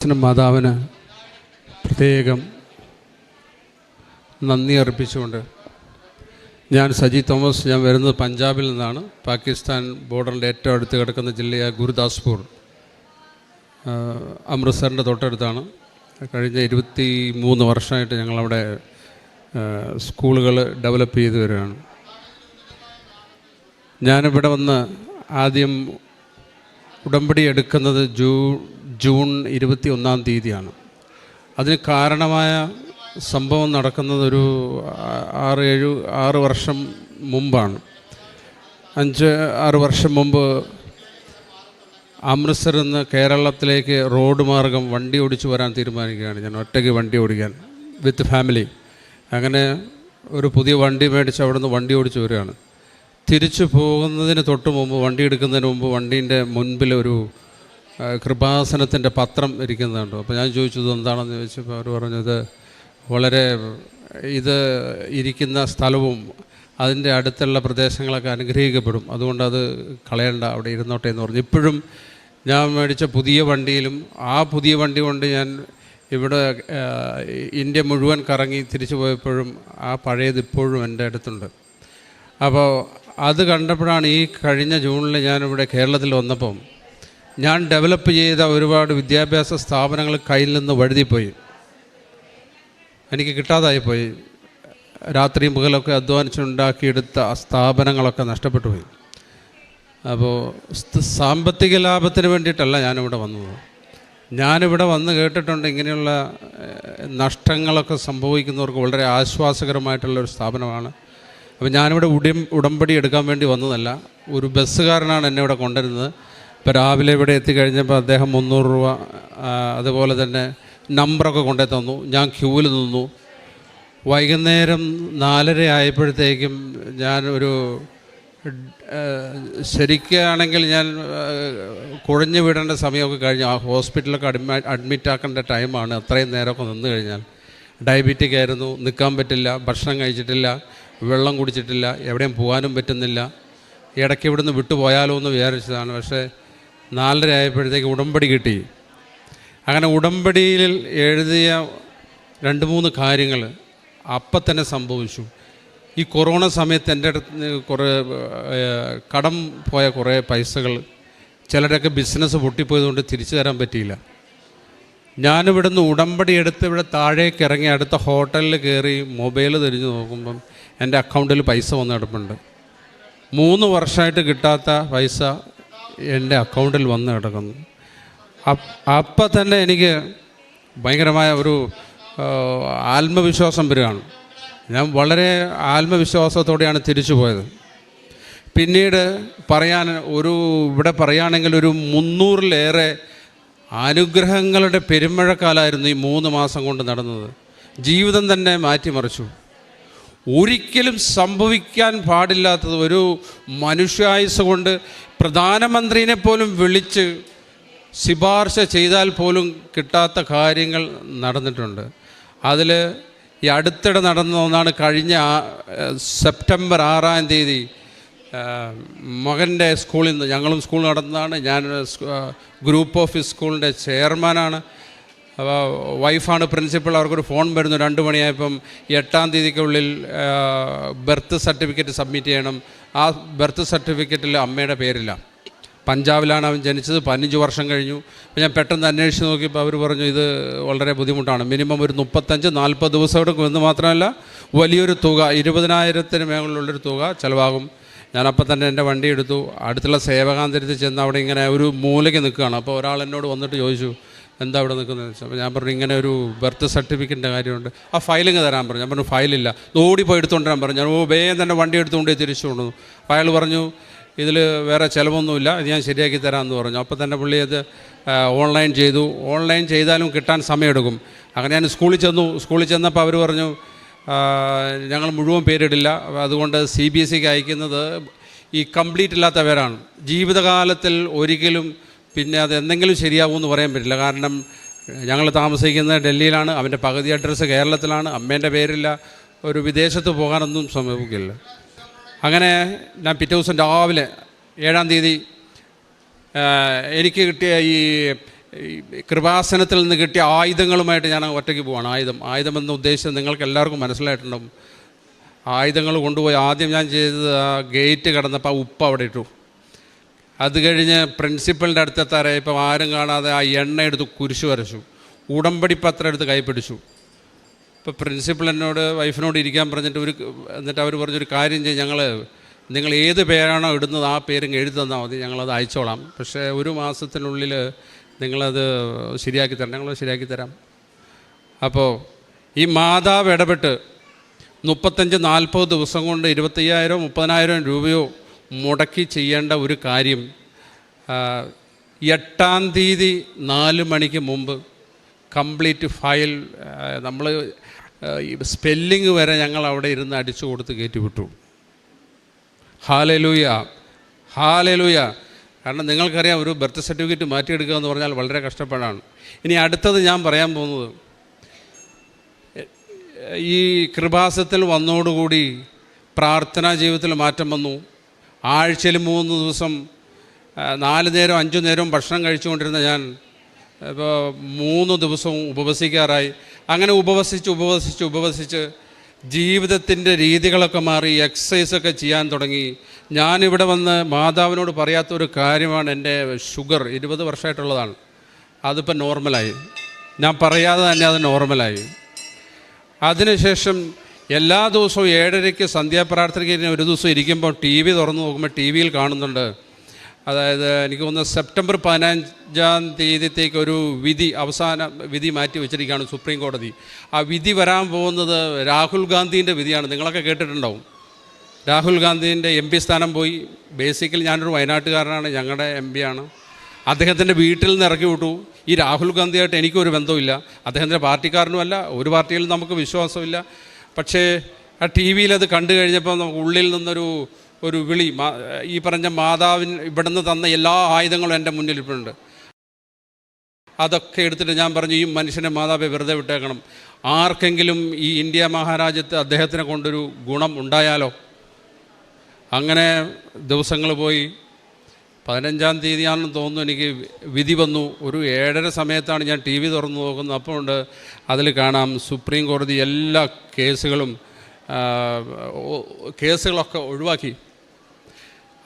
അച്ഛനും മാതാവിന് പ്രത്യേകം നന്ദി അർപ്പിച്ചുകൊണ്ട് ഞാൻ സജി തോമസ് ഞാൻ വരുന്നത് പഞ്ചാബിൽ നിന്നാണ്. പാകിസ്ഥാൻ ബോർഡറിന്റെ ഏറ്റവും അടുത്ത് കിടക്കുന്ന ജില്ലയായ ഗുരുദാസ്പൂർ അമൃത്സറിന്റെ തൊട്ടടുത്താണ്. കഴിഞ്ഞ ഇരുപത്തി മൂന്ന് വർഷമായിട്ട് ഞങ്ങളവിടെ സ്കൂളുകൾ ഡെവലപ്പ് ചെയ്തു വരികയാണ്. ഞാനിവിടെ വന്ന് ആദ്യം ഉടമ്പടി എടുക്കുന്നത് ജൂ ജൂൺ ഇരുപത്തി ഒന്നാം തീയതിയാണ്. അതിന് കാരണമായ സംഭവം നടക്കുന്നത് ഒരു ആറ് ഏഴ് ആറ് വർഷം മുമ്പാണ്. അഞ്ച് ആറ് വർഷം മുമ്പ് അമൃത്സറിൽ നിന്ന് കേരളത്തിലേക്ക് റോഡ് മാർഗം വണ്ടി ഓടിച്ചു വരാൻ തീരുമാനിക്കുകയാണ്. ഞാൻ ഒറ്റയ്ക്ക് വണ്ടി ഓടിക്കാൻ വിത്ത് ഫാമിലി. അങ്ങനെ ഒരു പുതിയ വണ്ടി മേടിച്ച് അവിടെ നിന്ന് വണ്ടി ഓടിച്ചു വരികയാണ്. തിരിച്ചു പോകുന്നതിന് തൊട്ട് മുമ്പ് വണ്ടി എടുക്കുന്നതിന് മുമ്പ് വണ്ടീന്റെ മുൻപിൽ ഒരു കൃപാസനത്തിന്റെ പത്രം ഇരിക്കുന്നുണ്ട്. അപ്പോൾ ഞാൻ ചോദിച്ചത് എന്താണെന്ന് ചോദിച്ചപ്പോൾ അവർ പറഞ്ഞത് വളരെ ഇത് ഇരിക്കുന്ന സ്ഥലവും അതിന്റെ അടുത്തുള്ള പ്രദേശങ്ങളൊക്കെ അനുഗ്രഹിക്കപ്പെടും. അതുകൊണ്ട് അത് കളയണ്ട അവിടെ ഇരുന്നോട്ടെ എന്ന് പറഞ്ഞു. ഇപ്പോഴും ഞാൻ മേടിച്ച പുതിയ വണ്ടിയിലും ആ പുതിയ വണ്ടി കൊണ്ട് ഞാൻ ഇവിടെ ഇന്ത്യ മുഴുവൻ കറങ്ങി തിരിച്ചു പോയപ്പോഴും ആ പഴയത് ഇപ്പോഴും എന്റെ അടുത്തുണ്ട്. അപ്പോൾ അത് കണ്ടപ്പോഴാണ് ഈ കഴിഞ്ഞ ജൂണിൽ ഞാനിവിടെ കേരളത്തിൽ വന്നപ്പം ഞാൻ ഡെവലപ്പ് ചെയ്ത ഒരുപാട് വിദ്യാഭ്യാസ സ്ഥാപനങ്ങൾ കയ്യിൽ നിന്ന് വഴുതിപ്പോയി. എനിക്ക് കിട്ടാതായിപ്പോയി. രാത്രിയും പകലൊക്കെ അധ്വാനിച്ചുണ്ടാക്കിയെടുത്ത സ്ഥാപനങ്ങളൊക്കെ നഷ്ടപ്പെട്ടു പോയി അപ്പോൾ സാമ്പത്തിക ലാഭത്തിന് വേണ്ടിയിട്ടല്ല ഞാനിവിടെ വന്നത്. ഞാനിവിടെ വന്ന് കേട്ടിട്ടുണ്ട് ഇങ്ങനെയുള്ള നഷ്ടങ്ങളൊക്കെ സംഭവിക്കുന്നവർക്ക് വളരെ ആശ്വാസകരമായിട്ടുള്ള ഒരു സ്ഥാപനമാണ്. അപ്പോൾ ഞാനിവിടെ ഉടം ഉടമ്പടി എടുക്കാൻ വേണ്ടി വന്നതല്ല. ഒരു ബസ്സുകാരനാണ് എന്നെ ഇവിടെ കൊണ്ടുവരുന്നത്. ഇപ്പോൾ രാവിലെ ഇവിടെ എത്തിക്കഴിഞ്ഞപ്പോൾ അദ്ദേഹം മുന്നൂറ് രൂപ അതുപോലെ തന്നെ നമ്പറൊക്കെ കൊണ്ടേ തന്നു. ഞാൻ ക്യൂവിൽ നിന്നു. വൈകുന്നേരം നാലര ആയപ്പോഴത്തേക്കും ഞാൻ ഒരു ശരിക്കാണെങ്കിൽ ഞാൻ കുഴഞ്ഞു വിടേണ്ട സമയമൊക്കെ കഴിഞ്ഞു. ആ ഹോസ്പിറ്റലൊക്കെ അഡ്മി അഡ്മിറ്റ് അഡ്മിറ്റാക്കേണ്ട ടൈമാണ് അത്രയും നേരമൊക്കെ നിന്ന് കഴിഞ്ഞാൽ. ഡയബറ്റിക് ആയിരുന്നു നിൽക്കാൻ പറ്റില്ല ഭക്ഷണം കഴിച്ചിട്ടില്ല വെള്ളം കുടിച്ചിട്ടില്ല എവിടെയും പോകാനും പറ്റുന്നില്ല. ഇടയ്ക്ക് ഇവിടുന്ന് വിട്ടുപോയാലോ എന്ന് വിചാരിച്ചതാണ്. പക്ഷേ നാലര ആയപ്പോഴത്തേക്ക് ഉടമ്പടി കിട്ടി. അങ്ങനെ ഉടമ്പടിയിൽ എഴുതിയ രണ്ട് മൂന്ന് കാര്യങ്ങൾ അപ്പം തന്നെ സംഭവിച്ചു. ഈ കൊറോണ സമയത്ത് എന്റെ അടുത്ത് കുറേ കടം പോയ കുറേ പൈസകൾ ചിലരൊക്കെ ബിസിനസ് പൊട്ടിപ്പോയതുകൊണ്ട് തിരിച്ചു തരാൻ പറ്റിയില്ല. ഞാനിവിടുന്ന് ഉടമ്പടി എടുത്ത് ഇവിടെ താഴേക്ക് ഇറങ്ങി അടുത്ത ഹോട്ടലിൽ കയറി മൊബൈൽ തിരിഞ്ഞ് നോക്കുമ്പം എന്റെ അക്കൗണ്ടിൽ പൈസ വന്ന് കിടപ്പുണ്ട്. മൂന്ന് വർഷമായിട്ട് കിട്ടാത്ത പൈസ എന്റെ അക്കൗണ്ടിൽ വന്ന് കിടക്കുന്നു. അപ്പ്- തന്നെ എനിക്ക് ഭയങ്കരമായ ഒരു ആത്മവിശ്വാസം വരികയാണ്. ഞാൻ വളരെ ആത്മവിശ്വാസത്തോടെയാണ് തിരിച്ചു പോയത്. പിന്നീട് പറയാൻ ഒരു ഇവിടെ പറയുകയാണെങ്കിൽ ഒരു മുന്നൂറിലേറെ അനുഗ്രഹങ്ങളുടെ പെരുമഴക്കാലമായിരുന്നു ഈ മൂന്ന് മാസം കൊണ്ട് നടന്നത്. ജീവിതം തന്നെ മാറ്റിമറിച്ചു. ഒരിക്കലും സംഭവിക്കാൻ പാടില്ലാത്തത് ഒരു മനുഷ്യായുസ് കൊണ്ട് പ്രധാനമന്ത്രിനെ പോലും വിളിച്ച് ശിപാർശ ചെയ്താൽ പോലും കിട്ടാത്ത കാര്യങ്ങൾ നടന്നിട്ടുണ്ട്. അതിൽ ഈ അടുത്തിടെ നടന്ന ഒന്നാണ് കഴിഞ്ഞ സെപ്റ്റംബർ ആറാം തീയതി മകന്റെ സ്കൂളിൽ നിന്ന് ഞങ്ങളും സ്കൂൾ നടന്നതാണ്. ഞാൻ ഗ്രൂപ്പ് ഓഫ് സ്കൂളിന്റെ ചെയർമാനാണ്. അപ്പോൾ വൈഫാണ് പ്രിൻസിപ്പൾ അവർക്കൊരു ഫോൺ വരുന്നു. രണ്ട് മണിയായപ്പം എട്ടാം തീയതിക്കുള്ളിൽ ബർത്ത് സർട്ടിഫിക്കറ്റ് സബ്മിറ്റ് ചെയ്യണം. ആ ബർത്ത് സർട്ടിഫിക്കറ്റിൽ അമ്മയുടെ പേരില്ല. പഞ്ചാബിലാണ് അവൻ ജനിച്ചത്. പതിനഞ്ച് വർഷം കഴിഞ്ഞു. അപ്പോൾ ഞാൻ പെട്ടെന്ന് അന്വേഷിച്ച് നോക്കിയപ്പോൾ അവർ പറഞ്ഞു ഇത് വളരെ ബുദ്ധിമുട്ടാണ്. മിനിമം ഒരു മുപ്പത്തഞ്ച് നാൽപ്പത് ദിവസം എടുക്കും എന്ന് മാത്രമല്ല വലിയൊരു തുക ഇരുപതിനായിരത്തിന് മേളിലുള്ളൊരു തുക ചിലവാകും. ഞാനപ്പോൾ തന്നെ എന്റെ വണ്ടി എടുത്തു. അടുത്തുള്ള സേവകാന്തരത്തിൽ ചെന്ന് അവിടെ ഇങ്ങനെ ഒരു മൂലയ്ക്ക് നിൽക്കുകയാണ്. അപ്പോൾ ഒരാൾ എന്നോട് വന്നിട്ട് ചോദിച്ചു എന്താ അവിടെ നിൽക്കുന്നത് വെച്ചാൽ ഞാൻ പറഞ്ഞു ഇങ്ങനെ ഒരു ബർത്ത് സർട്ടിഫിക്കറ്റിന്റെ കാര്യമുണ്ട്. ആ ഫയലിങ് തരാൻ പറഞ്ഞു. ഞാൻ പറഞ്ഞു ഫയലില്ല. ഓടിപ്പോയി എടുത്തുകൊണ്ട് വരാൻ പറഞ്ഞു. ഞാൻ ഓ വേഗം തന്നെ വണ്ടി എടുത്തുകൊണ്ട് തിരിച്ചു കൊണ്ടുവന്നു. അപ്പോൾ അയാൾ പറഞ്ഞു ഇതിൽ വേറെ ചിലവൊന്നുമില്ല. ഇത് ഞാൻ ശരിയാക്കി തരാമെന്ന് പറഞ്ഞു. അപ്പോൾ തന്നെ പുള്ളി അത് ഓൺലൈൻ ചെയ്തു. ഓൺലൈൻ ചെയ്താലും കിട്ടാൻ സമയമെടുക്കും. അങ്ങനെ ഞാൻ സ്കൂളിൽ ചെന്നു. സ്കൂളിൽ ചെന്നപ്പോൾ അവർ പറഞ്ഞു ഞങ്ങൾ മുഴുവൻ പേരിടില്ല. അതുകൊണ്ട് സി ബി എസ് സിക്ക് അയക്കുന്നത് ഈ കംപ്ലീറ്റ് ഇല്ലാത്ത പേരാണ്. ജീവിതകാലത്തിൽ ഒരിക്കലും പിന്നെ അത് എന്തെങ്കിലും ശരിയാവുമെന്ന് പറയാൻ പറ്റില്ല. കാരണം ഞങ്ങൾ താമസിക്കുന്നത് ഡൽഹിയിലാണ്. അവന്റെ പകുതി അഡ്രസ്സ് കേരളത്തിലാണ്. അമ്മേന്റെ പേരില്ല. ഒരു വിദേശത്ത് പോകാനൊന്നും സംഭവിക്കില്ല. അങ്ങനെ ഞാൻ പിറ്റേ ദിവസം രാവിലെ ഏഴാം തീയതി എനിക്ക് കിട്ടിയ ഈ ഈ കൃപാസനത്തിൽ നിന്ന് കിട്ടിയ ആയുധങ്ങളുമായിട്ട് ഞാൻ ഒറ്റയ്ക്ക് പോവാണ്. ആയുധം ആയുധം എന്ന ഉദ്ദേശം നിങ്ങൾക്ക് എല്ലാവർക്കും മനസ്സിലായിട്ടുണ്ടാവും. ആയുധങ്ങൾ കൊണ്ടുപോയി ആദ്യം ഞാൻ ചെയ്തത് ആ ഗേറ്റ് കടന്നപ്പോൾ ആ ഉപ്പ് അവിടെ ഇട്ടു. അത് കഴിഞ്ഞ് പ്രിൻസിപ്പളിന്റെ അടുത്തെത്താറെ ഇപ്പം ആരും കാണാതെ ആ എണ്ണ എടുത്ത് കുരിശു വരച്ചു. ഉടമ്പടി പത്രം എടുത്ത് കൈപ്പിടിച്ചു ഇപ്പോൾ പ്രിൻസിപ്പൾ എന്നോട് വൈഫിനോട് ഇരിക്കാൻ പറഞ്ഞിട്ട് ഒരു എന്നിട്ട് അവർ പറഞ്ഞൊരു കാര്യം ചെയ്യും. ഞങ്ങൾ നിങ്ങൾ ഏത് പേരാണോ ഇടുന്നത് ആ പേരും എഴുതി തന്നാൽ മതി. ഞങ്ങളത് അയച്ചോളാം. പക്ഷേ ഒരു മാസത്തിനുള്ളിൽ നിങ്ങളത് ശരിയാക്കി തരാം. ഞങ്ങൾ ശരിയാക്കി തരാം. അപ്പോൾ ഈ മാതാവ് ഇടപെട്ട് മുപ്പത്തഞ്ച് നാൽപ്പത് ദിവസം കൊണ്ട് ഇരുപത്തയ്യായിരം മുപ്പതിനായിരം രൂപയോ മുടക്കി ചെയ്യേണ്ട ഒരു കാര്യം എട്ടാം തീയതി നാല് മണിക്ക് മുമ്പ് കംപ്ലീറ്റ് ഫയൽ നമ്മൾ സ്പെല്ലിങ് വരെ ഞങ്ങൾ അവിടെ ഇരുന്ന് അടിച്ചു കൊടുത്ത് കയറ്റി വിട്ടു ഹാലലൂയ ഹാലലൂയ. കാരണം നിങ്ങൾക്കറിയാം ഒരു ബർത്ത് സർട്ടിഫിക്കറ്റ് മാറ്റിയെടുക്കുക എന്ന് പറഞ്ഞാൽ വളരെ കഷ്ടപ്പാടാണ്. ഇനി അടുത്തത് ഞാൻ പറയാൻ പോകുന്നത്. ഈ കൃപാസത്തിൽ വന്നോടുകൂടി പ്രാർത്ഥനാ ജീവിതത്തിൽ മാറ്റം വന്നു. ആഴ്ചയിൽ മൂന്ന് ദിവസം നാല് നേരം അഞ്ചു നേരവും ഭക്ഷണം കഴിച്ചുകൊണ്ടിരുന്ന ഞാൻ ഇപ്പോൾ മൂന്ന് ദിവസവും ഉപവസിക്കാറായി. അങ്ങനെ ഉപവസിച്ച് ഉപവസിച്ച് ഉപവസിച്ച് ജീവിതത്തിന്റെ രീതികളൊക്കെ മാറി എക്സസൈസൊക്കെ ചെയ്യാൻ തുടങ്ങി. ഞാനിവിടെ വന്ന് മാതാവിനോട് പറയാത്ത ഒരു കാര്യമാണ് എന്റെ ഷുഗർ. ഇരുപത് വർഷമായിട്ടുള്ളതാണ്. അതിപ്പോൾ നോർമലായി. ഞാൻ പറയാതെ തന്നെ അത് നോർമലായി. അതിനുശേഷം എല്ലാ ദിവസവും ഏഴരയ്ക്ക് സന്ധ്യാപ്രാർത്ഥനയ്ക്ക് ഇനി ഒരു ദിവസം ഇരിക്കുമ്പോൾ ടി വി തുറന്നു നോക്കുമ്പോൾ ടി വിയിൽ കാണുന്നുണ്ട്. അതായത് എനിക്ക് തോന്നുന്നു സെപ്റ്റംബർ പതിനഞ്ചാം തീയതിത്തേക്ക് ഒരു വിധി അവസാന വിധി മാറ്റി വെച്ചിരിക്കുകയാണ് സുപ്രീം കോടതി. ആ വിധി വരാൻ പോകുന്നത് രാഹുൽ ഗാന്ധീന്റെ വിധിയാണ്. നിങ്ങളൊക്കെ കേട്ടിട്ടുണ്ടാവും. രാഹുൽ ഗാന്ധീന്റെ എം പി സ്ഥാനം പോയി. ബേസിക്കലി ഞാനൊരു വയനാട്ടുകാരനാണ് ഞങ്ങളുടെ എം പി ആണ്. അദ്ദേഹത്തിന്റെ വീട്ടിൽ നിന്ന് ഇറക്കി വിട്ടു. ഈ രാഹുൽ ഗാന്ധിയായിട്ട് എനിക്കൊരു ബന്ധമില്ല അദ്ദേഹത്തിന്റെ പാർട്ടിക്കാരനുമല്ല ഒരു പാർട്ടിയിൽ നമുക്ക് വിശ്വാസമില്ല. പക്ഷേ ആ ടി വിയിൽ അത് കണ്ടു കഴിഞ്ഞപ്പോൾ നമുക്ക് ഉള്ളിൽ നിന്നൊരു ഒരു വിളി ഈ പറഞ്ഞ മാതാവിൻ ഇവിടുന്ന് തന്ന എല്ലാ ആയുധങ്ങളും എന്റെ മുന്നിൽ ഇപ്പോഴുണ്ട്. അതൊക്കെ എടുത്തിട്ട് ഞാൻ പറഞ്ഞു ഈ മനുഷ്യനെ മാതാവെ വെറുതെ വിട്ടേക്കണം. ആർക്കെങ്കിലും ഈ ഇന്ത്യ മഹാരാജ്യത്ത് അദ്ദേഹത്തിനെ കൊണ്ടൊരു ഗുണം ഉണ്ടായാലോ? അങ്ങനെ ദിവസങ്ങൾ പോയി. പതിനഞ്ചാം തീയതിയാണെന്ന് തോന്നുന്നു എനിക്ക് വിധി വന്നു. ഒരു ഏഴര സമയത്താണ് ഞാൻ ടി വി തുറന്നു നോക്കുന്നത്. അപ്പോൾ ഉണ്ട് അതിൽ കാണാം സുപ്രീം കോടതി എല്ലാ കേസുകളും കേസുകളൊക്കെ ഒഴിവാക്കി.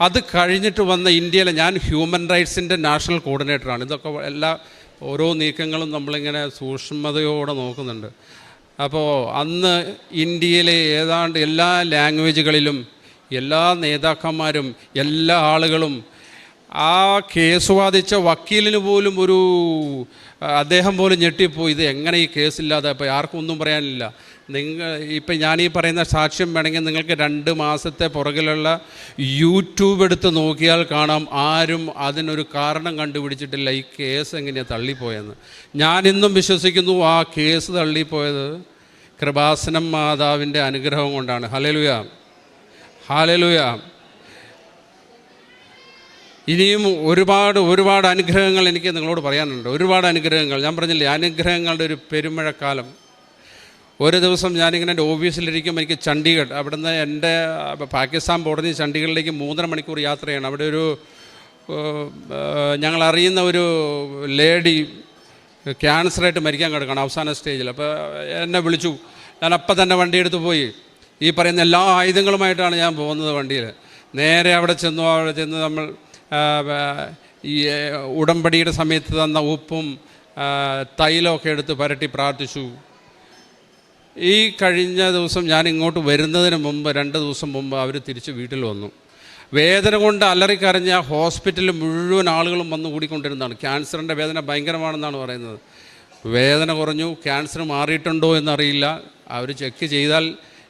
അത് കഴിഞ്ഞിട്ട് വന്ന ഇന്ത്യയിലെ ഞാൻ ഹ്യൂമൻ റൈറ്റ്സിന്റെ നാഷണൽ കോർഡിനേറ്ററാണ്. ഇതൊക്കെ എല്ലാ ഓരോ നീക്കങ്ങളും നമ്മളിങ്ങനെ സൂക്ഷ്മതയോടെ നോക്കുന്നുണ്ട്. അപ്പോൾ അന്ന് ഇന്ത്യയിലെ ഏതാണ്ട് എല്ലാ ലാംഗ്വേജുകളിലും എല്ലാ നേതാക്കന്മാരും എല്ലാ ആളുകളും ആ കേസ് വാദിച്ച വക്കീലിന് പോലും ഒരു അദ്ദേഹം പോലും ഞെട്ടിപ്പോയി. ഇത് എങ്ങനെ ഈ കേസില്ലാതെ അപ്പോൾ ആർക്കും ഒന്നും പറയാനില്ല. നിങ്ങൾ ഇപ്പം ഞാൻ ഈ പറയുന്ന സാക്ഷ്യം വേണമെങ്കിൽ നിങ്ങൾക്ക് രണ്ട് മാസത്തെ പുറകിലുള്ള യൂട്യൂബ് എടുത്ത് നോക്കിയാൽ കാണാം. ആരും അതിനൊരു കാരണം കണ്ടുപിടിച്ചിട്ടില്ല. ഈ കേസ് എങ്ങനെയാണ് തള്ളിപ്പോയെന്ന്. ഞാനിന്നും വിശ്വസിക്കുന്നു ആ കേസ് തള്ളിപ്പോയത് കൃപാസനം മാതാവിന്റെ അനുഗ്രഹം കൊണ്ടാണ്. ഹലലുയാം ഹാലലുയ ഇനിയും ഒരുപാട് ഒരുപാട് അനുഗ്രഹങ്ങൾ എനിക്ക് നിങ്ങളോട് പറയാനുണ്ട്. ഒരുപാട് അനുഗ്രഹങ്ങൾ. ഞാൻ പറഞ്ഞില്ലേ അനുഗ്രഹങ്ങളുടെ ഒരു പെരുമഴക്കാലം. ഒരു ദിവസം ഞാനിങ്ങനെ എന്റെ ഓഫീസിലിരിക്കുമ്പോൾ എനിക്ക് ചണ്ഡീഗഡ് അവിടുന്ന് എന്റെ പാകിസ്ഥാൻ ബോർഡറിൽ നിന്ന് ചണ്ഡീഗഡിലേക്ക് മൂന്നര മണിക്കൂർ യാത്രയാണ്. അവിടെ ഒരു ഞങ്ങൾ അറിയുന്ന ഒരു ലേഡി ക്യാൻസറായിട്ട് മരിക്കാൻ കിടക്കണം അവസാന സ്റ്റേജിൽ അപ്പോൾ എന്നെ വിളിച്ചു. ഞാൻ അപ്പം തന്നെ വണ്ടിയെടുത്ത് പോയി. ഈ പറയുന്ന എല്ലാ ആയുധങ്ങളുമായിട്ടാണ് ഞാൻ പോകുന്നത് വണ്ടിയിൽ. നേരെ അവിടെ ചെന്നു അവിടെ ചെന്ന് നമ്മൾ ഈ ഉടമ്പടിയുടെ സമയത്ത് തന്ന ഉപ്പും തൈലമൊക്കെ എടുത്ത് പരട്ടി പ്രാർത്ഥിച്ചു. ഈ കഴിഞ്ഞ ദിവസം ഞാൻ ഇങ്ങോട്ട് വരുന്നതിന് മുമ്പ് രണ്ട് ദിവസം മുമ്പ് അവർ തിരിച്ച് വീട്ടിൽ വന്നു. വേദന കൊണ്ട് അലറിക്കരഞ്ഞ ഹോസ്പിറ്റലിൽ മുഴുവൻ ആളുകളും വന്നു കൂടിക്കൊണ്ടിരുന്നതാണ്. ക്യാൻസറിന്റെ വേദന ഭയങ്കരമാണെന്നാണ് പറയുന്നത്. വേദന കുറഞ്ഞു ക്യാൻസർ മാറിയിട്ടുണ്ടോ എന്നറിയില്ല. അവർ ചെക്ക് ചെയ്താൽ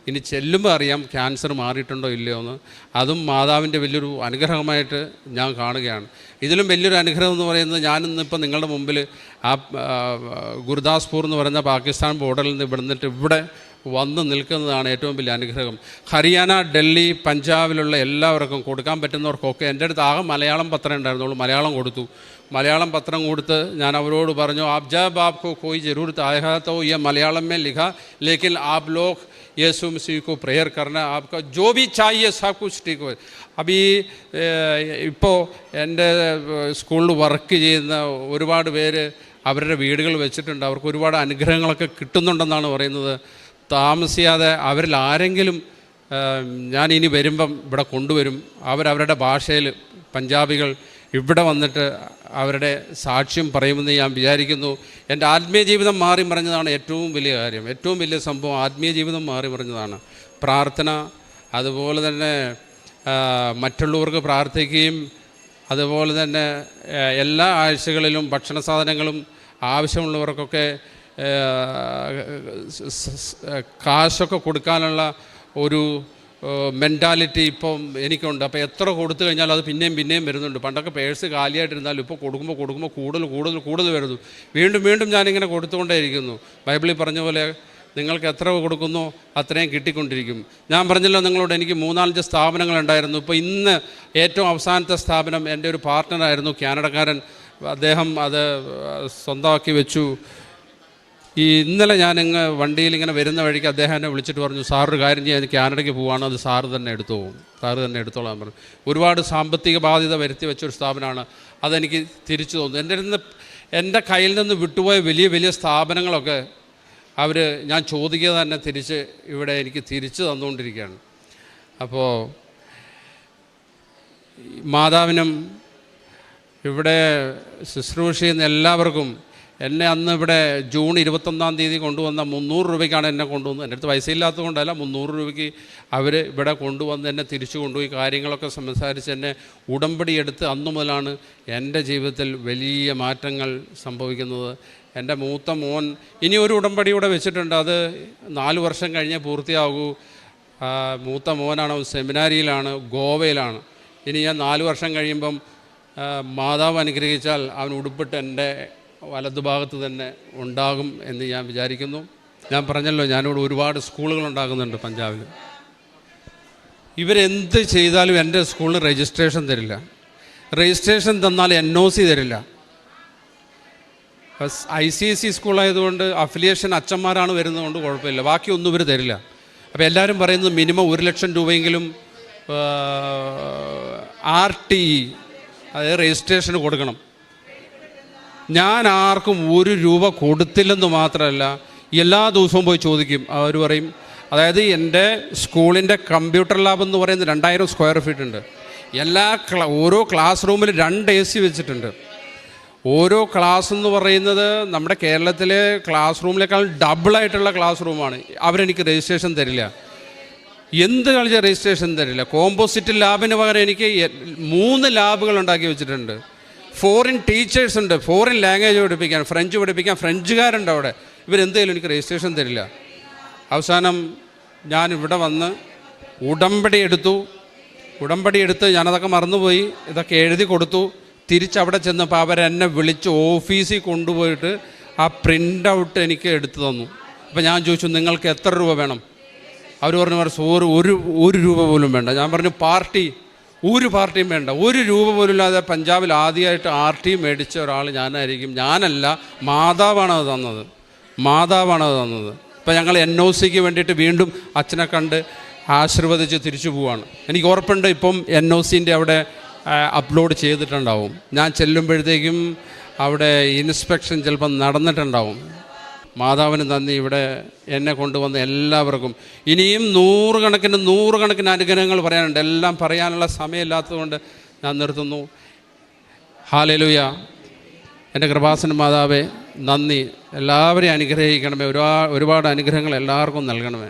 ഇനി ചെല്ലുമ്പോൾ അറിയാം ക്യാൻസർ മാറിയിട്ടുണ്ടോ ഇല്ലയോ എന്ന്. അതും മാതാവിന്റെ വലിയൊരു അനുഗ്രഹമായിട്ട് ഞാൻ കാണുകയാണ്. ഇതിലും വലിയൊരു അനുഗ്രഹം എന്ന് പറയുന്നത് ഞാനിന്നിപ്പോൾ നിങ്ങളുടെ മുമ്പിൽ ആ ഗുരുദാസ്പൂർ എന്ന് പറയുന്ന പാകിസ്ഥാൻ ബോർഡറിൽ നിന്ന് ഇവിടെ നിന്നിട്ട് ഇവിടെ വന്ന് നിൽക്കുന്നതാണ് ഏറ്റവും വലിയ അനുഗ്രഹം. ഹരിയാന ഡൽഹി പഞ്ചാബിലുള്ള എല്ലാവർക്കും കൊടുക്കാൻ പറ്റുന്നവർക്കൊക്കെ എന്റെ അടുത്ത് ആകെ മലയാളം പത്രം ഉണ്ടായിരുന്നുള്ളൂ. മലയാളം കൊടുത്തു. മലയാളം പത്രം കൊടുത്ത് ഞാൻ അവരോട് പറഞ്ഞു ആപ് ജബ് ആപ്കോ കോയി ജരൂർ താഹത്തോ യ മലയാളം മേ ലിഖ ലേക്കിൽ ആപ് ലോക് यीशु मसीह को प्रेयर करना आपका जो भी चाहिए सब कुछ ठीक हो അബി ഇപ്പോൾ എൻ്റെ സ്കൂളിൽ വർക്ക് ചെയ്യുന്ന ഒരുപാട് പേര് അവരുടെ വീടുകൾ വെച്ചിട്ടുണ്ട് അവർക്ക് ഒരുപാട് അനുഗ്രഹങ്ങളൊക്കെ കിട്ടുന്നുണ്ടെന്നാണ് പറയുന്നത് താമസിയാതെ അവരിൽ ആരെങ്കിലും ഏം, ഞാൻ ഇനി വരുമ്പം ഇവിടെ കൊണ്ടുവരും അവരവരുടെ ഭാഷയിൽ പഞ്ചാബികൾ ഇവിടെ വന്നിട്ട് അവരുടെ സാക്ഷ്യം പറയുമെന്ന് ഞാൻ വിചാരിക്കുന്നു. എന്റെ ആത്മീയ ജീവിതം മാറി മറിഞ്ഞതാണ് ഏറ്റവും വലിയ കാര്യം. ഏറ്റവും വലിയ സംഭവം ആത്മീയ ജീവിതം മാറി മറിഞ്ഞതാണ്. പ്രാർത്ഥന അതുപോലെ തന്നെ മറ്റുള്ളവർക്ക് പ്രാർത്ഥിക്കുകയും അതുപോലെ തന്നെ എല്ലാ ആഴ്ചകളിലും ഭക്ഷണ സാധനങ്ങളും ആവശ്യമുള്ളവർക്കൊക്കെ കാശൊക്കെ കൊടുക്കാനുള്ള ഒരു മെന്റാലിറ്റി ഇപ്പം എനിക്കുണ്ട്. അപ്പോൾ എത്ര കൊടുത്തു കഴിഞ്ഞാൽ അത് പിന്നെയും പിന്നെയും വരുന്നുണ്ട്. പണ്ടൊക്കെ പേഴ്സ് കാലിയായിട്ടിരുന്നാലും ഇപ്പോൾ കൊടുക്കുമ്പോൾ കൊടുക്കുമ്പോൾ കൂടുതൽ കൂടുതൽ കൂടുതൽ വരുന്നു. വീണ്ടും വീണ്ടും ഞാനിങ്ങനെ കൊടുത്തുകൊണ്ടേയിരിക്കുന്നു. ബൈബിളിൽ പറഞ്ഞ പോലെ നിങ്ങൾക്ക് എത്ര കൊടുക്കുന്നു അത്രയും കിട്ടിക്കൊണ്ടിരിക്കും. ഞാൻ പറഞ്ഞല്ലോ നിങ്ങളോട് എനിക്ക് മൂന്നാലഞ്ച് സ്ഥാപനങ്ങളുണ്ടായിരുന്നു. ഇപ്പോൾ ഇന്ന് ഏറ്റവും അവസാനത്തെ സ്ഥാപനം എന്റെ ഒരു പാർട്ട്ണറായിരുന്നു കാനഡക്കാരൻ അദ്ദേഹം അത് സ്വന്തമാക്കി വെച്ചു. ഈ ഇന്നലെ ഞാൻ ഇങ്ങ് വണ്ടിയിൽ ഇങ്ങനെ വരുന്ന വഴിക്ക് അദ്ദേഹം എന്നെ വിളിച്ചിട്ട് പറഞ്ഞു സാറൊരു കാര്യം ചെയ്യാൻ കാനഡയ്ക്ക് പോവാണ്. അത് സാറ് തന്നെ എടുത്തു സാറ് തന്നെ എടുത്തോളാൻ പറഞ്ഞു. ഒരുപാട് സാമ്പത്തിക ബാധ്യത വരുത്തി വെച്ചൊരു സ്ഥാപനമാണ്. അതെനിക്ക് തിരിച്ചു തോന്നുന്നു എന്റെ നിന്ന് എന്റെ കയ്യിൽ നിന്ന് വിട്ടുപോയ വലിയ വലിയ സ്ഥാപനങ്ങളൊക്കെ അവർ ഞാൻ ചോദിക്കാതെ തന്നെ തിരിച്ച് ഇവിടെ എനിക്ക് തിരിച്ചു തന്നുകൊണ്ടിരിക്കുകയാണ്. അപ്പോൾ മാതാവിനും ഇവിടെ ശുശ്രൂഷ ചെയ്യുന്ന എല്ലാവർക്കും എന്നെ അന്ന് ഇവിടെ ജൂൺ ഇരുപത്തൊന്നാം തീയതി കൊണ്ടുവന്ന മുന്നൂറ് രൂപയ്ക്കാണ് എന്നെ കൊണ്ടുവന്നത്. എന്റെ അടുത്ത് പൈസ ഇല്ലാത്തത് കൊണ്ടല്ല മുന്നൂറ് രൂപയ്ക്ക് അവർ ഇവിടെ കൊണ്ടുവന്ന് എന്നെ തിരിച്ചു കൊണ്ടുപോയി. കാര്യങ്ങളൊക്കെ സംസാരിച്ച് എന്നെ ഉടമ്പടി എടുത്ത് അന്നു മുതലാണ് എന്റെ ജീവിതത്തിൽ വലിയ മാറ്റങ്ങൾ സംഭവിക്കുന്നത്. എന്റെ മൂത്ത മോൻ ഇനി ഒരു ഉടമ്പടി കൂടെ വെച്ചിട്ടുണ്ട്. അത് നാല് വർഷം കഴിഞ്ഞേ പൂർത്തിയാകൂ. മൂത്ത മോനാണ് സെമിനാരിയിലാണ് ഗോവയിലാണ്. ഇനി ഞാൻ നാല് വർഷം കഴിയുമ്പം മാതാവ് അനുഗ്രഹിച്ചാൽ അവൻ ഉടുപ്പിട്ട് എന്റെ വലതുഭാഗത്ത് തന്നെ ഉണ്ടാകും എന്ന് ഞാൻ വിചാരിക്കുന്നു. ഞാൻ പറഞ്ഞല്ലോ ഞാനിവിടെ ഒരുപാട് സ്കൂളുകൾ ഉണ്ടാകുന്നുണ്ട് പഞ്ചാബിൽ. ഇവരെന്ത് ചെയ്താലും എന്റെ സ്കൂളിന് രജിസ്ട്രേഷൻ തരില്ല. രജിസ്ട്രേഷൻ തന്നാൽ എൻ ഒ സി തരില്ല. ഐ സി എസ് സി സ്കൂളായതുകൊണ്ട് അഫിലിയേഷൻ അച്ഛന്മാരാണ് വരുന്നതുകൊണ്ട് കുഴപ്പമില്ല. ബാക്കിയൊന്നും ഇവർ തരില്ല. അപ്പോൾ എല്ലാവരും പറയുന്നത് മിനിമം ഒരു ലക്ഷം രൂപയെങ്കിലും ആർ ടി ഇ അതായത് രജിസ്ട്രേഷന് കൊടുക്കണം. ഞാൻ ആർക്കും ഒരു രൂപ കൊടുത്തില്ലെന്ന് മാത്രമല്ല എല്ലാ ദിവസവും പോയി ചോദിക്കും. അവർ പറയും അതായത് എന്റെ സ്കൂളിന്റെ കമ്പ്യൂട്ടർ ലാബ് എന്ന് പറയുന്നത് രണ്ടായിരം സ്ക്വയർ ഫീറ്റ് ഉണ്ട്. എല്ലാ ക്ലാ ഓരോ ക്ലാസ് റൂമിൽ രണ്ട് എ സി വെച്ചിട്ടുണ്ട്. ഓരോ ക്ലാസ് എന്ന് പറയുന്നത് നമ്മുടെ കേരളത്തിലെ ക്ലാസ് റൂമിനേക്കാൾ ഡബിളായിട്ടുള്ള ക്ലാസ് റൂമാണ് അവരെനിക്ക് രജിസ്ട്രേഷൻ തരില്ല. എന്ത് കളിച്ച രജിസ്ട്രേഷൻ തരില്ല? കോമ്പോസിറ്റ് ലാബിന് പകരം എനിക്ക് മൂന്ന് ലാബുകൾ ഉണ്ടാക്കി വെച്ചിട്ടുണ്ട്. ഫോറിൻ ടീച്ചേഴ്സ് ഉണ്ട്. ഫോറിൻ ലാംഗ്വേജ് പഠിപ്പിക്കാൻ ഫ്രഞ്ച് പഠിപ്പിക്കാൻ ഫ്രഞ്ചുകാരുണ്ട് അവിടെ. ഇവരെന്തെങ്കിലും എനിക്ക് രജിസ്ട്രേഷൻ തരില്ല. അവസാനം ഞാൻ ഇവിടെ വന്ന് ഉടമ്പടി എടുത്തു. ഉടമ്പടി എടുത്ത് ഞാനതൊക്കെ മറന്നുപോയി. ഇതൊക്കെ എഴുതി കൊടുത്തു. തിരിച്ചവിടെ ചെന്നപ്പോൾ അവരെന്നെ വിളിച്ച് ഓഫീസിൽ കൊണ്ടുപോയിട്ട് ആ പ്രിന്റ് ഔട്ട് എനിക്ക് എടുത്തു തന്നു. അപ്പോൾ ഞാൻ ചോദിച്ചു നിങ്ങൾക്ക് എത്ര രൂപ വേണം? അവർ പറഞ്ഞു പറഞ്ഞു ഒരു ഒരു രൂപ പോലും വേണ്ട. ഞാൻ പറഞ്ഞു പാർട്ടി ഒരു പാർട്ടിയും വേണ്ട. ഒരു രൂപ പോലും ഇല്ലാതെ പഞ്ചാബിൽ ആദ്യമായിട്ട് ആർ ടി മേടിച്ച ഒരാൾ ഞാനായിരിക്കും. ഞാനല്ല മാതാവാണ് അത് തന്നത്. മാതാവാണ് അത് തന്നത്. ഇപ്പം ഞങ്ങൾ എൻ ഒ സിക്ക് വേണ്ടിയിട്ട് വീണ്ടും അച്ഛനെ കണ്ട് ആശീർവദിച്ച് തിരിച്ചു പോവാണ്. എനിക്ക് ഉറപ്പുണ്ട് ഇപ്പം എൻ ഒ സിന്റെ അവിടെ അപ്ലോഡ് ചെയ്തിട്ടുണ്ടാവും. ഞാൻ ചെല്ലുമ്പോഴത്തേക്കും അവിടെ ഇൻസ്പെക്ഷൻ ചിലപ്പം നടന്നിട്ടുണ്ടാവും. മാതാവിന് നന്ദി. ഇവിടെ എന്നെ കൊണ്ടുവന്ന എല്ലാവർക്കും. ഇനിയും നൂറുകണക്കിന് നൂറുകണക്കിന് അനുഗ്രഹങ്ങൾ പറയാനുണ്ട്. എല്ലാം പറയാനുള്ള സമയമില്ലാത്തതുകൊണ്ട് ഞാൻ നിർത്തുന്നു. ഹാലലുയ. എന്റെ കൃപാസന മാതാവേ നന്ദി. എല്ലാവരെയും അനുഗ്രഹിക്കണമേ. ഒരുപാട് ഒരുപാട് അനുഗ്രഹങ്ങൾ എല്ലാവർക്കും നൽകണമേ.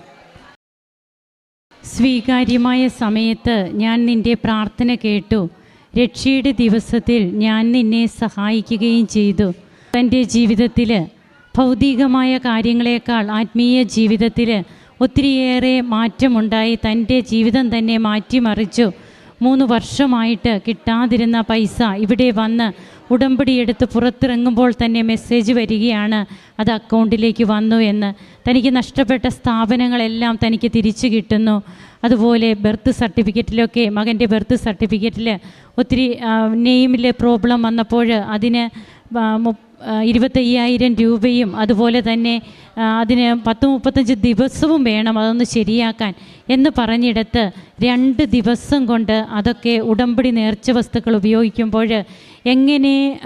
സ്വീകാര്യമായ സമയത്ത് ഞാൻ നിന്റെ പ്രാർത്ഥന കേട്ടു. രക്ഷയുടെ ദിവസത്തിൽ ഞാൻ നിന്നെ സഹായിക്കുകയും ചെയ്തു. തന്റെ ജീവിതത്തിൽ ഭൗതികമായ കാര്യങ്ങളെക്കാൾ ആത്മീയ ജീവിതത്തിൽ ഒത്തിരിയേറെ മാറ്റമുണ്ടായി. തന്റെ ജീവിതം തന്നെ മാറ്റിമറിച്ചു. മൂന്ന് വർഷമായിട്ട് കിട്ടാതിരുന്ന പൈസ ഇവിടെ വന്ന് ഉടമ്പടിയെടുത്ത് പുറത്തിറങ്ങുമ്പോൾ തന്നെ മെസ്സേജ് വരികയാണ്. അത് അക്കൗണ്ടിലേക്ക് വന്നു എന്ന്. തനിക്ക് നഷ്ടപ്പെട്ട സ്ഥാപനങ്ങളെല്ലാം തനിക്ക് തിരിച്ചു കിട്ടുന്നു. അതുപോലെ ബർത്ത് സർട്ടിഫിക്കറ്റിലൊക്കെ മകന്റെ ബർത്ത് സർട്ടിഫിക്കറ്റിൽ ഒത്തിരി നെയിമിലെ പ്രോബ്ലം വന്നപ്പോൾ അതിന് ഇരുപത്തയ്യായിരം രൂപയും അതുപോലെ തന്നെ അതിന് പത്ത് മുപ്പത്തഞ്ച് ദിവസവും വേണം അതൊന്ന് ശരിയാക്കാൻ എന്ന് പറഞ്ഞിടത്ത് രണ്ട് ദിവസം കൊണ്ട് അതൊക്കെ ഉടമ്പടി നേർച്ച വസ്തുക്കൾ ഉപയോഗിക്കുമ്പോൾ എങ്ങനെ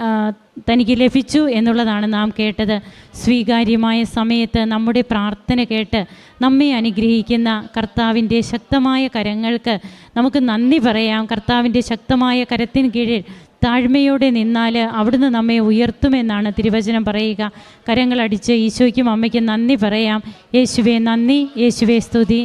തനിക്ക് ലഭിച്ചു എന്നുള്ളതാണ് നാം കേട്ടത്. സ്വീകാര്യമായ സമയത്ത് നമ്മുടെ പ്രാർത്ഥന കേട്ട് നമ്മെ അനുഗ്രഹിക്കുന്ന കർത്താവിന്റെ ശക്തമായ കരങ്ങൾക്ക് നമുക്ക് നന്ദി പറയാം. കർത്താവിന്റെ ശക്തമായ കരത്തിന് കീഴിൽ താഴ്മയോടെ നിന്നാൽ അവിടുന്ന് നമ്മെ ഉയർത്തുമെന്നാണ് തിരുവചനം പറയുക. കരങ്ങളടിച്ച് ഈശോയ്ക്കും അമ്മയ്ക്കും നന്ദി പറയാം. യേശുവേ നന്ദി. യേശുവേ സ്തുതി.